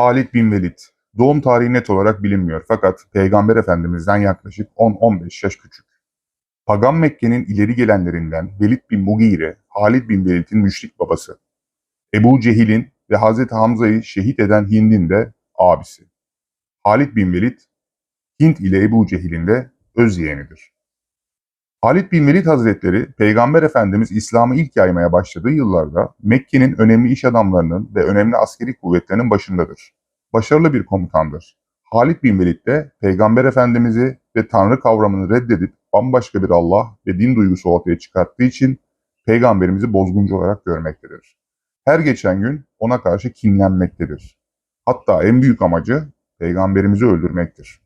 Halid bin Velid. Doğum tarihi net olarak bilinmiyor fakat Peygamber Efendimiz'den yaklaşık 10-15 yaş küçük. Pagan Mekke'nin ileri gelenlerinden Velid bin Mugire, Halid bin Velid'in müşrik babası. Ebu Cehil'in ve Hazreti Hamza'yı şehit eden Hind'in de abisi. Halid bin Velid, Hint ile Ebu Cehil'in de öz yeğenidir. Halid bin Velid Hazretleri, Peygamber Efendimiz İslam'ı ilk yaymaya başladığı yıllarda Mekke'nin önemli iş adamlarının ve önemli askeri kuvvetlerinin başındadır. Başarılı bir komutandır. Halid bin Velid de Peygamber Efendimiz'i ve Tanrı kavramını reddedip bambaşka bir Allah ve din duygusu ortaya çıkarttığı için Peygamberimizi bozguncu olarak görmektedir. Her geçen gün ona karşı kinlenmektedir. Hatta en büyük amacı Peygamberimizi öldürmektir.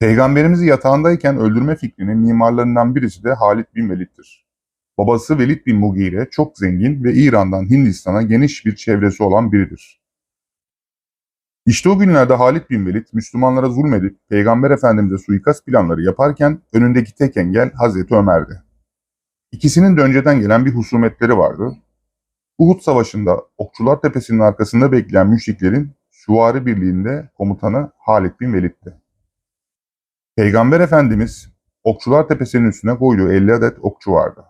Peygamberimizi yatağındayken öldürme fikrinin mimarlarından birisi de Halid bin Velid'dir. Babası Velid bin Mugire çok zengin ve İran'dan Hindistan'a geniş bir çevresi olan biridir. İşte o günlerde Halid bin Velid Müslümanlara zulmedip Peygamber Efendimiz'e suikast planları yaparken önündeki tek engel Hazreti Ömer'di. İkisinin de önceden gelen bir husumetleri vardı. Uhud Savaşı'nda Okçular Tepesi'nin arkasında bekleyen müşriklerin Süvari Birliği'nde komutanı Halid bin Velid'ti. Peygamber Efendimiz Okçular Tepesi'nin üstüne koyduğu 50 adet okçu vardı.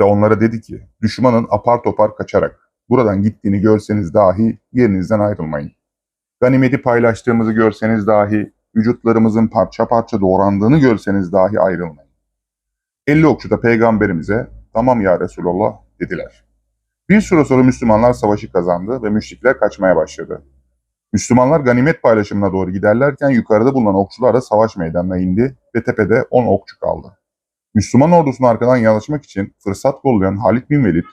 Ve onlara dedi ki, düşmanın apar topar kaçarak buradan gittiğini görseniz dahi yerinizden ayrılmayın. Ganimeti paylaştığımızı görseniz dahi, vücutlarımızın parça parça doğrandığını görseniz dahi ayrılmayın. 50 okçu da peygamberimize, tamam ya Resulallah dediler. Bir süre sonra Müslümanlar savaşı kazandı ve müşrikler kaçmaya başladı. Müslümanlar ganimet paylaşımına doğru giderlerken yukarıda bulunan okçular da savaş meydanına indi ve tepede 10 okçu kaldı. Müslüman ordusunu arkadan yanaşmak için fırsat kollayan Halid bin Velid,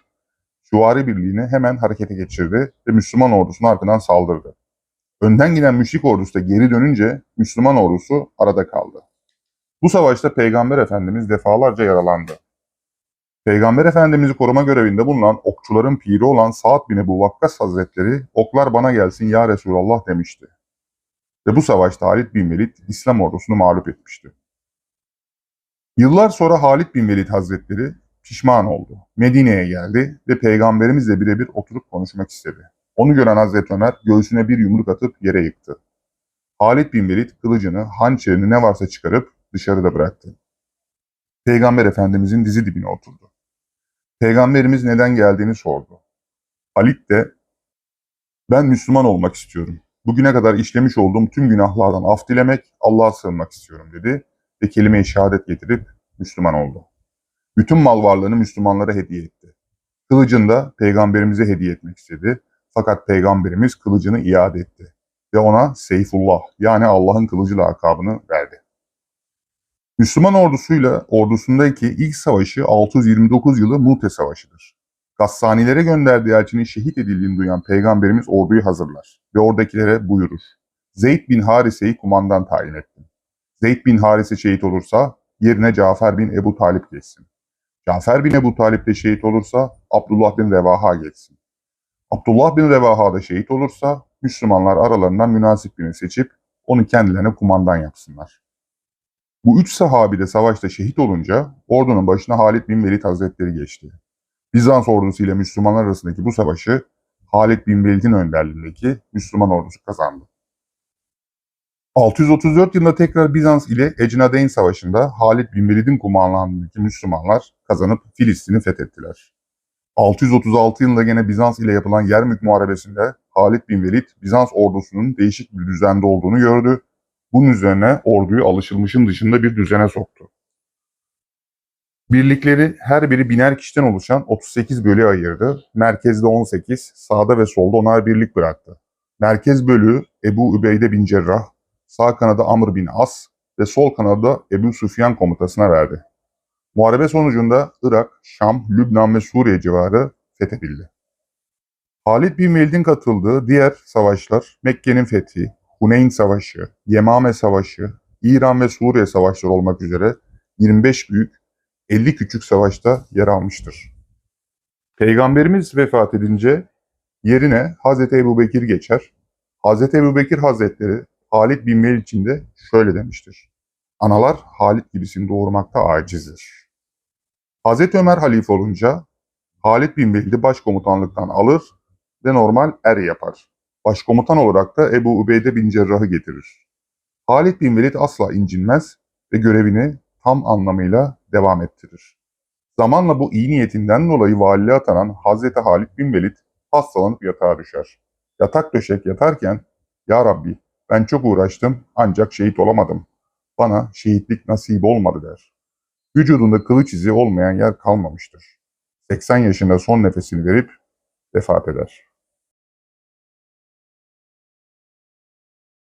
Süvari Birliği'ni hemen harekete geçirdi ve Müslüman ordusunu arkadan saldırdı. Önden giden müşrik ordusu da geri dönünce Müslüman ordusu arada kaldı. Bu savaşta Peygamber Efendimiz defalarca yaralandı. Peygamber Efendimiz'i koruma görevinde bulunan okçuların piri olan Sa'd bin Ebu Vakkas Hazretleri oklar bana gelsin ya Resulallah demişti. Ve bu savaşta Halid bin Velid İslam ordusunu mağlup etmişti. Yıllar sonra Halid bin Velid Hazretleri pişman oldu. Medine'ye geldi ve peygamberimizle birebir oturup konuşmak istedi. Onu gören Hazreti Ömer göğsüne bir yumruk atıp yere yıktı. Halid bin Velid kılıcını, hançerini ne varsa çıkarıp dışarıda bıraktı. Peygamber Efendimizin dizi dibine oturdu. Peygamberimiz neden geldiğini sordu. Halit de ben Müslüman olmak istiyorum. Bugüne kadar işlemiş olduğum tüm günahlardan af dilemek, Allah'a sığınmak istiyorum dedi ve kelime-i şehadet getirip Müslüman oldu. Bütün mal varlığını Müslümanlara hediye etti. Kılıcını da peygamberimize hediye etmek istedi. Fakat peygamberimiz kılıcını iade etti ve ona Seyfullah yani Allah'ın kılıcı lakabını verdi. Müslüman ordusuyla ordusundaki ilk savaşı 629 yılı Mute Savaşı'dır. Gassanilere gönderdiği elçinin şehit edildiğini duyan peygamberimiz orduyu hazırlar ve oradakilere buyurur. Zeyd bin Harise'yi kumandan tayin ettim. Zeyd bin Harise şehit olursa yerine Cafer bin Ebu Talip geçsin. Cafer bin Ebu Talip de şehit olursa Abdullah bin Revaha geçsin. Abdullah bin Revaha da şehit olursa Müslümanlar aralarından münasip birini seçip onu kendilerine kumandan yapsınlar. Bu üç sahabi de savaşta şehit olunca ordunun başına Halid bin Velid Hazretleri geçti. Bizans ordusu ile Müslümanlar arasındaki bu savaşı Halid bin Velid'in önderliğindeki Müslüman ordusu kazandı. 634 yılında tekrar Bizans ile Ecnadeyn Savaşı'nda Halid bin Velid'in kumandanlığındaki Müslümanlar kazanıp Filistin'i fethettiler. 636 yılında gene Bizans ile yapılan Yermük Muharebesi'nde Halid bin Velid Bizans ordusunun değişik bir düzende olduğunu gördü. Bunun üzerine orduyu alışılmışın dışında bir düzene soktu. Birlikleri her biri biner kişiden oluşan 38 bölüğe ayırdı. Merkezde 18, sağda ve solda onar birlik bıraktı. Merkez bölüğü Ebu Übeyde bin Cerrah, sağ kanada Amr bin As ve sol kanada Ebu Süfyan komutasına verdi. Muharebe sonucunda Irak, Şam, Lübnan ve Suriye civarı fethedildi. Halid bin Velid'in katıldığı diğer savaşlar Mekke'nin fethi, Huneyn Savaşı, Yemame Savaşı, İran ve Suriye savaşları olmak üzere 25 büyük, 50 küçük savaşta yer almıştır. Peygamberimiz vefat edince yerine Hazreti Ebu Bekir geçer. Hazreti Ebu Bekir Hazretleri Halid bin Velid için de şöyle demiştir. Analar Halid gibisini doğurmakta acizdir. Hazreti Ömer halife olunca Halid bin Velid'i başkomutanlıktan alır ve normal er yapar. Başkomutan olarak da Ebu Ubeyde bin Cerrah'ı getirir. Halid bin Velid asla incinmez ve görevini tam anlamıyla devam ettirir. Zamanla bu iyi niyetinden dolayı valiliğe atanan Hazreti Halid bin Velid hastalanıp yatağa düşer. Yatak döşek yatarken, Ya Rabbi ben çok uğraştım ancak şehit olamadım. Bana şehitlik nasip olmadı der. Vücudunda kılıç izi olmayan yer kalmamıştır. 80 yaşında son nefesini verip vefat eder.